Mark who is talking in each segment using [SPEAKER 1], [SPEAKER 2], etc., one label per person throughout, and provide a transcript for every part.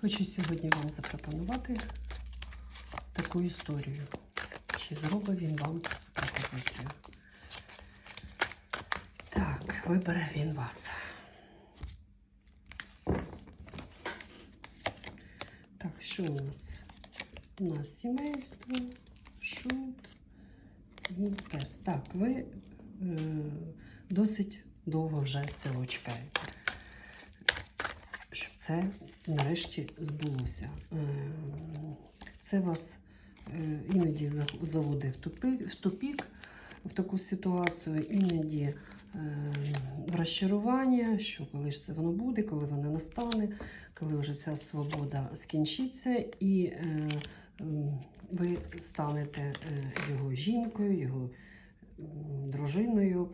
[SPEAKER 1] Хочу сьогодні вам запропонувати таку історію. Чи зробить він вам пропозицію? Так, вибере він вас. Так, що у нас? У нас сімейство, шут і пес. Так, ви е, досить довго вже цього чекаєте. Це нарешті збулося. Е, Це вас е, іноді за- заводить в тупік, в таку ситуацію, іноді е, в розчарування, що коли ж це воно буде, коли воно настане, коли вже ця свобода скінчиться, і ви станете його жінкою, його дружиною.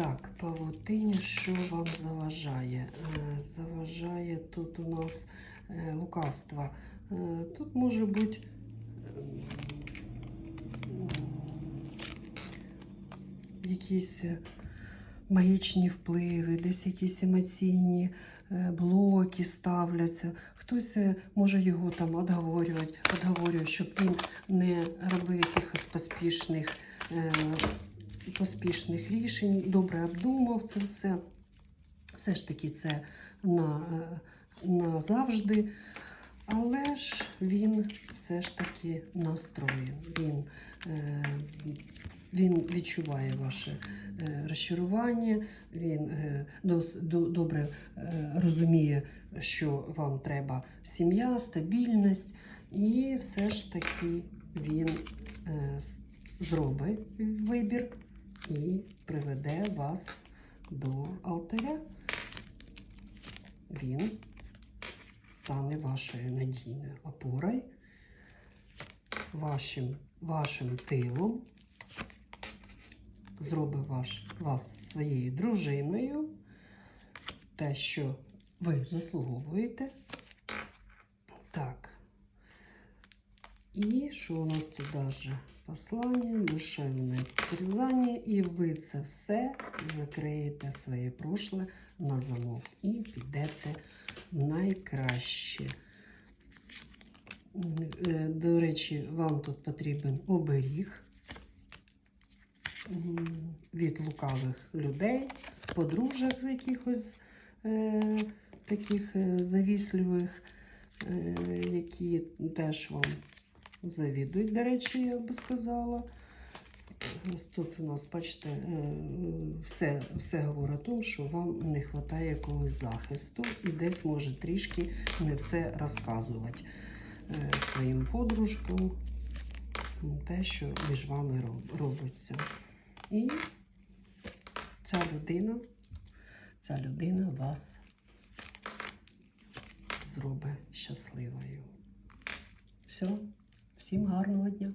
[SPEAKER 1] Так, павутиня, що вам заважає? Е, Заважає тут у нас е, лукавство. Е, Тут може бути якісь магічні впливи, десь якісь емоційні блоки ставляться. Хтось може його там отговорює, щоб він не робив якихось поспішних. Поспішних рішень, добре обдумав це все. Все ж таки це на, е, назавжди. Але ж він все ж таки настроєн. Він, е, він відчуває ваше е, розчарування, він добре розуміє, що вам треба сім'я, стабільність, і все ж таки він зробить вибір і приведе вас до алтаря. Він стане вашою надійною опорою, вашим, вашим тилом, зробить ваш, вас своєю дружиною, те, що ви заслуговуєте. Так. І що у нас тут даже послання, душевне терзання, і ви це все закриєте своє прошле на замок і підете найкраще. Е, До речі, вам тут потрібен оберіг від лукавих людей, подружок якихось е, таких е, завісливих, які теж вам завідують, до речі, я би сказала. Ось тут у нас, бачите, е, все, все говорить о тому, що вам не вистачає якогось захисту і десь може трішки не все розказувати е, своїм подружкам, те, що між вами робиться. І ця людина, ця людина вас зробить щасливою. Все, всім гарного дня!